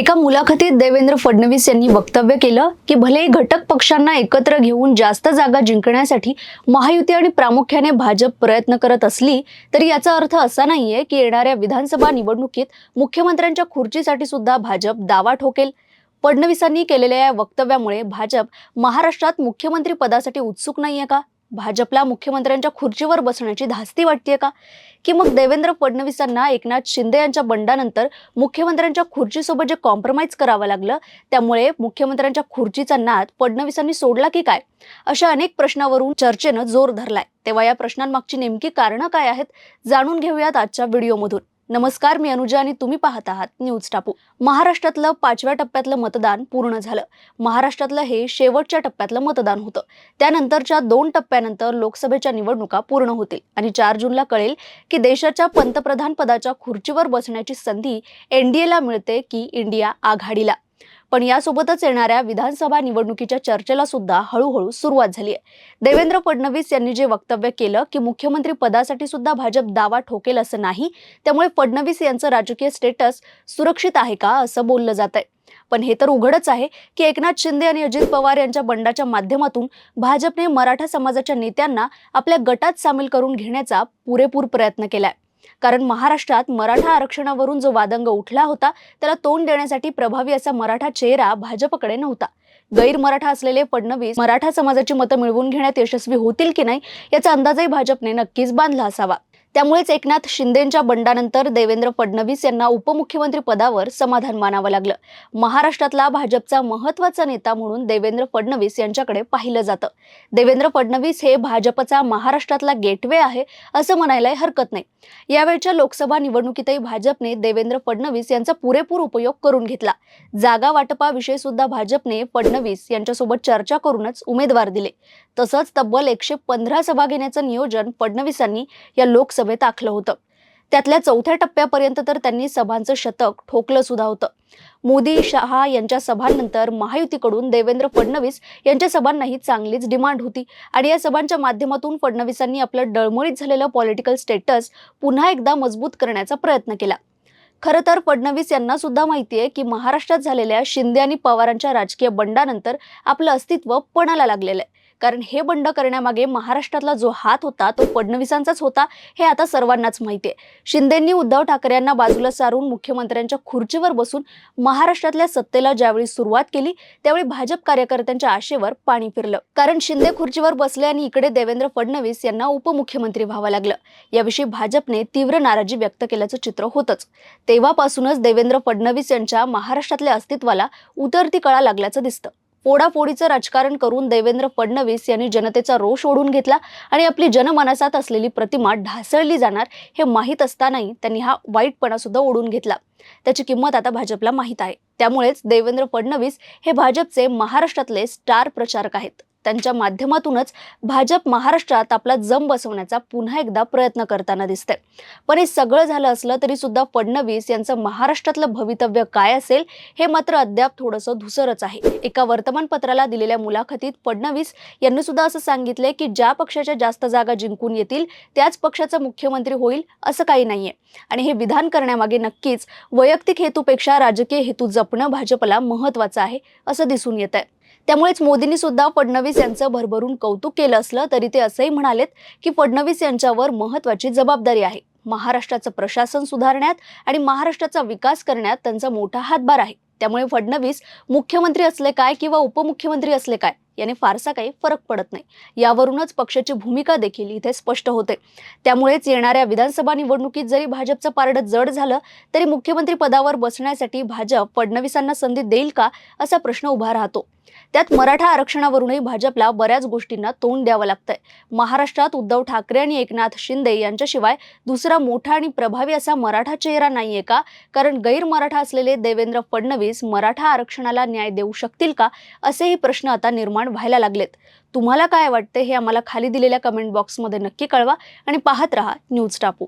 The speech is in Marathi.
एका मुलाखतीत देवेंद्र फडणवीस यांनी वक्तव्य केलं की भले घटक पक्षांना एकत्र घेऊन जास्त जागा जिंकण्यासाठी महायुती आणि प्रामुख्याने भाजप प्रयत्न करत असली तरी याचा अर्थ असा नाहीये की येणाऱ्या विधानसभा निवडणुकीत मुख्यमंत्र्यांच्या खुर्चीसाठी सुद्धा भाजप दावा ठोकेल. फडणवीसांनी केलेल्या या वक्तव्यामुळे भाजप महाराष्ट्रात मुख्यमंत्री पदासाठी उत्सुक नाहीये का? भाजपला मुख्यमंत्र्यांच्या खुर्चीवर बसण्याची धास्ती वाटतेय का? की मग देवेंद्र फडणवीसांना एकनाथ शिंदे यांच्या बंडानंतर मुख्यमंत्र्यांच्या खुर्चीसोबत जे कॉम्प्रोमाइज करावं लागलं त्यामुळे मुख्यमंत्र्यांच्या खुर्चीचा नाद फडणवीसांनी सोडला की काय? अशा अनेक प्रश्नावरून चर्चेनं जोर धरलाय. तेव्हा या प्रश्नांमागची नेमकी कारणं काय आहेत जाणून घेऊयात आजच्या व्हिडिओमधून. नमस्कार मी अनुजा आणि तुम्ही पाहत आहात न्यूज टापू. महाराष्ट्रातलं पाचव्या टप्प्यातलं मतदान पूर्ण झालं. महाराष्ट्रातलं हे शेवटच्या टप्प्यातलं मतदान होतं. त्यानंतरच्या दोन टप्प्यानंतर लोकसभेच्या निवडणुका पूर्ण होतील आणि चार जूनला कळेल की देशाच्या पंतप्रधान पदाच्या खुर्चीवर बसण्याची संधी एनडीएला मिळते की इंडिया आघाडीला. पण यासोबतच येणाऱ्या विधानसभा निवडणुकीच्या चर्चेला सुद्धा हळूहळू सुरुवात झाली आहे. देवेंद्र फडणवीस यांनी जे वक्तव्य केलं की मुख्यमंत्री पदासाठी सुद्धा भाजप दावा ठोकेल असं नाही त्यामुळे फडणवीस यांचं राजकीय स्टेटस सुरक्षित आहे का असं बोललं जात आहे. पण हे तर उघडच आहे की एकनाथ शिंदे आणि अजित पवार यांच्या बंडाच्या माध्यमातून भाजपने मराठा समाजाच्या नेत्यांना आपल्या गटात सामील करून घेण्याचा पुरेपूर प्रयत्न केलाय. कारण महाराष्ट्रात मराठा आरक्षणावरून जो वादंग उठला होता त्याला तोंड देण्यासाठी प्रभावी असा मराठा चेहरा भाजपकडे नव्हता. गैर मराठा असलेले फडणवीस मराठा समाजाची मतं मिळवून घेण्यात यशस्वी होतील की नाही याचा अंदाजही भाजपने नक्कीच बांधला असावा. त्यामुळेच एकनाथ शिंदेंच्या बंडानंतर देवेंद्र फडणवीस यांना उपमुख्यमंत्री पदावर समाधान मानावं लागलं. महाराष्ट्रातला भाजपचा महत्त्वाचा नेता म्हणून देवेंद्र फडणवीस यांच्याकडे पाहिलं जातं. देवेंद्र फडणवीस हे भाजपचा महाराष्ट्रातला गेटवे आहे असं म्हणायलाही हरकत नाही. यावेळच्या लोकसभा निवडणुकीतही भाजपने देवेंद्र फडणवीस यांचा पुरेपूर उपयोग करून घेतला. जागा वाटपाविषयी सुद्धा भाजपने फडणवीस यांच्यासोबत चर्चा करूनच उमेदवार दिले. तसंच तब्बल एकशे पंधरा सभा घेण्याचं नियोजन फडणवीसांनी या सभेत आखलं होतं. त्यातल्या चौथ्या टप्प्यापर्यंत तर त्यांनी सभांचं शतक ठोकलं सुद्धा होतं. मोदी शहा यांच्या सभांनंतर महायुतीकडून देवेंद्र फडणवीस यांच्या सभांनाही चांगलीच डिमांड होती आणि या सभांच्या माध्यमातून फडणवीसांनी आपलं डळमळीत झालेलं पॉलिटिकल स्टेटस पुन्हा एकदा मजबूत करण्याचा प्रयत्न केला. खरं तर फडणवीस यांना सुद्धा माहितीये की महाराष्ट्रात झालेल्या शिंदे आणि पवारांच्या राजकीय बंडानंतर आपलं अस्तित्व पणाला लागलेलं आहे. कारण हे बंड करण्यामागे महाराष्ट्रातला जो हात होता तो फडणवीसांचाच होता हे आता सर्वांनाच माहिती आहे. शिंदेंनी उद्धव ठाकरेंना बाजूला सारून मुख्यमंत्र्यांच्या खुर्चीवर बसून महाराष्ट्रातल्या सत्तेला ज्यावेळी सुरुवात केली त्यावेळी भाजप कार्यकर्त्यांच्या आशेवर पाणी फिरलं. कारण शिंदे खुर्चीवर बसले आणि इकडे देवेंद्र फडणवीस यांना उपमुख्यमंत्री व्हावं लागलं. याविषयी भाजपने तीव्र नाराजी व्यक्त केल्याचं चित्र होतंच. तेव्हापासूनच देवेंद्र फडणवीस यांच्या महाराष्ट्रातल्या अस्तित्वाला उतरती कळा लागल्याचं दिसतं. फोडाफोडीचं राजकारण करून देवेंद्र फडणवीस यांनी जनतेचा रोष ओढून घेतला आणि आपली जनमानसात असलेली प्रतिमा ढासळली जाणार हे माहीत असतानाही त्यांनी हा वाईटपणा सुद्धा ओढून घेतला. त्याची किंमत आता भाजपला माहीत आहे. त्यामुळेच देवेंद्र फडणवीस हे भाजपचे महाराष्ट्रातले स्टार प्रचारक आहेत. त्यांच्या माध्यमातूनच भाजप महाराष्ट्रात आपला जम बसवण्याचा पुन्हा एकदा प्रयत्न करताना दिसतंय. पण हे सगळं झालं असलं तरी सुद्धा फडणवीस यांचं महाराष्ट्रातलं भवितव्य काय असेल हे मात्र अद्याप थोडंसं धुसरच आहे. एका वर्तमानपत्राला दिलेल्या मुलाखतीत फडणवीस यांनी सुद्धा असं सांगितलंय की ज्या पक्षाच्या जास्त जागा जिंकून येतील त्याच पक्षाचा मुख्यमंत्री होईल असं काही नाहीये. आणि हे विधान करण्यामागे नक्कीच वैयक्तिक हेतूपेक्षा राजकीय हेतू जपणं भाजपला महत्वाचं आहे असं दिसून येत आहे त्यामुळेच मोदींनी सुद्धा फडणवीस यांचं भरभरून कौतुक केलं असलं तरी ते असंही म्हणालेत की फडणवीस यांच्यावर महत्वाची जबाबदारी आहे. महाराष्ट्राचं प्रशासन सुधारण्यात आणि महाराष्ट्राचा विकास करण्यात त्यांचा मोठा हातभार आहे. त्यामुळे फडणवीस मुख्यमंत्री असले काय किंवा उपमुख्यमंत्री असले काय याने फारसा काही फरक पडत नाही. यावरूनच पक्षाची भूमिका देखील इथे स्पष्ट होते. त्यामुळेच येणाऱ्या विधानसभा निवडणुकीत जरी भाजपचं पारडं जड झालं तरी मुख्यमंत्री पदावर बसण्यासाठी भाजप फडणवीसांना संधी देईल का असा प्रश्न उभा राहतो. त्यात मराठा आरक्षणावरूनही भाजपला बऱ्याच गोष्टींना तोंड द्यावं लागतंय. महाराष्ट्रात उद्धव ठाकरे आणि एकनाथ शिंदे यांच्याशिवाय दुसरा मोठा आणि प्रभावी असा मराठा चेहरा नाहीये का? कारण गैरमराठा असलेले देवेंद्र फडणवीस मराठा आरक्षणाला न्याय देऊ शकतील का? असेही प्रश्न आता निर्माण व्हायला लागलेत. तुम्हाला काय वाटते हे आम्हाला खाली दिलेल्या कमेंट बॉक्समध्ये नक्की कळवा आणि पाहत रहा न्यूज टापू.